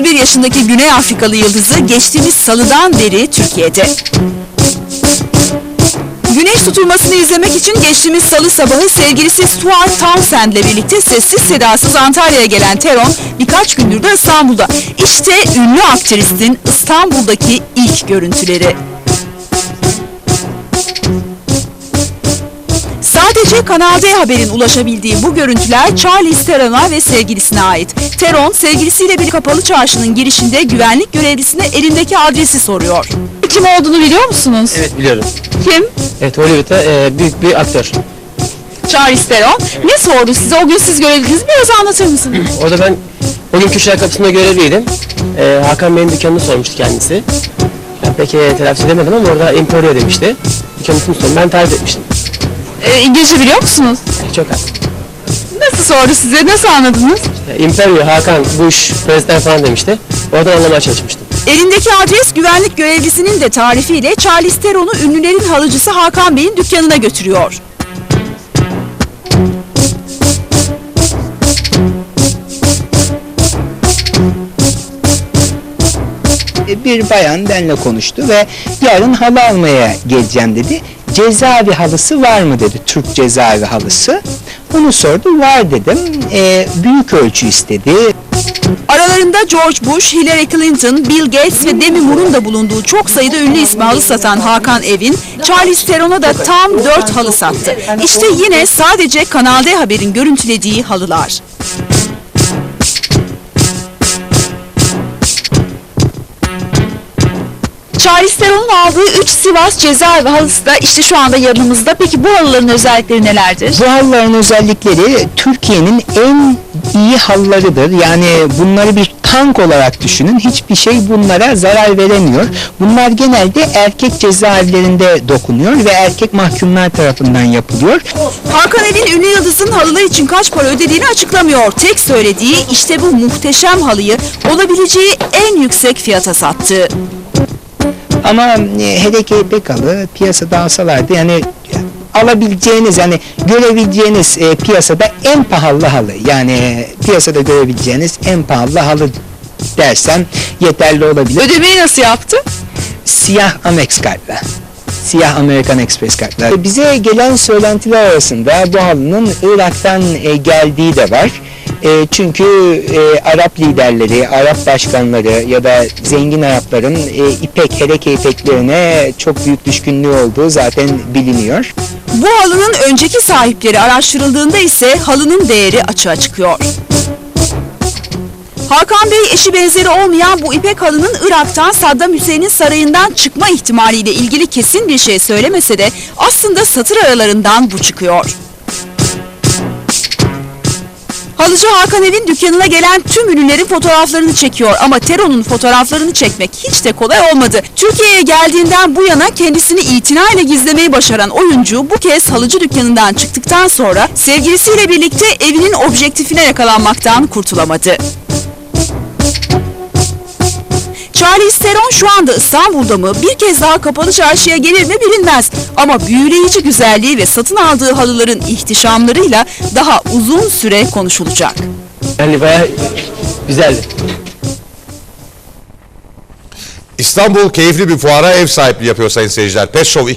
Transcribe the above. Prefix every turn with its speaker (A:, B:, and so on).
A: 31 yaşındaki Güney Afrikalı yıldızı geçtiğimiz salıdan beri Türkiye'de. Güneş tutulmasını izlemek için geçtiğimiz salı sabahı sevgilisi Stuart Townsend ile birlikte sessiz sedasız Antalya'ya gelen Teron birkaç gündür de İstanbul'da. İşte ünlü aktristin İstanbul'daki ilk görüntüleri. Sadece Kanal D Haber'in ulaşabildiği bu görüntüler Charles Theron'a ve sevgilisine ait. Theron sevgilisiyle bir kapalı çarşının girişinde güvenlik görevlisine elindeki adresi soruyor. Kim olduğunu biliyor musunuz?
B: Evet biliyorum.
A: Kim?
B: Evet Hollywood'da e, büyük bir aktör.
A: Charles Theron. Ne sordu size? O gün siz görevlisiniz. Biraz anlatır mısınız?
B: Orada ben o gün köşeler kapısında görevliydim. E, Hakan Bey'in dükkanını sormuştu kendisi. Ben pek e, telaffuz edemedim ama orada Emporio demişti. Dükkanını sordum. Ben tarif etmiştim.
A: Ee, İngilizce biliyor musunuz?
B: Çok az.
A: Nasıl sordu size? Nasıl anladınız?
B: Imperio, Hakan, Bush, Prezident falan demişti. Oradan anlamaya çalışmıştım.
A: Elindeki adres güvenlik görevlisinin de tarifiyle Charles Theron'u ünlülerin halıcısı Hakan Bey'in dükkanına götürüyor.
C: E, bir bayan benimle konuştu ve yarın halı almaya geleceğim dedi. Cezaevi halısı var mı dedi, Türk cezaevi halısı. Onu sordu, var dedim. E, büyük ölçü istedi.
A: Aralarında George Bush, Hillary Clinton, Bill Gates ve Demi Moore'un da bulunduğu çok sayıda ünlü ismi halı satan Hakan Evin, Charles Theron'a da tam 4 halı sattı. İşte yine sadece Kanal D Haber'in görüntülediği halılar. Charles Theron'un aldığı 3 Sivas cezaevi halısı da işte şu anda yanımızda. Peki bu halıların özellikleri nelerdir?
C: Bu halıların özellikleri Türkiye'nin en iyi halılarıdır. Yani bunları bir tank olarak düşünün. Hiçbir şey bunlara zarar veremiyor. Bunlar genelde erkek cezaevlerinde dokunuyor ve erkek mahkumlar tarafından yapılıyor.
A: Hakan Evin ünlü yıldızın halılar için kaç para ödediğini açıklamıyor. Tek söylediği işte bu muhteşem halıyı olabileceği en yüksek fiyata sattı.
C: Ama e, hele ki ipek halı piyasada alsalardı yani alabileceğiniz yani görebileceğiniz e, piyasada en pahalı halı yani piyasada görebileceğiniz en pahalı halı dersem yeterli olabilir.
A: Ödemeyi nasıl yaptı?
C: Siyah Amex kartla. Siyah American Express kartla. Bize gelen söylentiler arasında bu halının Irak'tan e, geldiği de var. E, çünkü e, Arap liderleri, Arap başkanları ya da zengin Arapların e, ipek, hereke ipeklerine çok büyük düşkünlüğü olduğu zaten biliniyor.
A: Bu halının önceki sahipleri araştırıldığında ise halının değeri açığa çıkıyor. Hakan Bey eşi benzeri olmayan bu ipek halının Irak'tan Saddam Hüseyin'in sarayından çıkma ihtimaliyle ilgili kesin bir şey söylemese de aslında satır aralarından bu çıkıyor. Halıcı Hakan Evin dükkanına gelen tüm ürünlerin fotoğraflarını çekiyor ama Teron'un fotoğraflarını çekmek hiç de kolay olmadı. Türkiye'ye geldiğinden bu yana kendisini itinayla gizlemeyi başaran oyuncu bu kez halıcı dükkanından çıktıktan sonra sevgilisiyle birlikte evinin objektifine yakalanmaktan kurtulamadı. Charles Theron şu anda İstanbul'da mı bir kez daha kapalı çarşıya gelir mi bilinmez. Ama büyüleyici güzelliği ve satın aldığı halıların ihtişamlarıyla daha uzun süre konuşulacak.
B: Yani bayağı güzeldi.
D: İstanbul keyifli bir fuara ev sahipliği yapıyor sayın seyirciler. Pet Show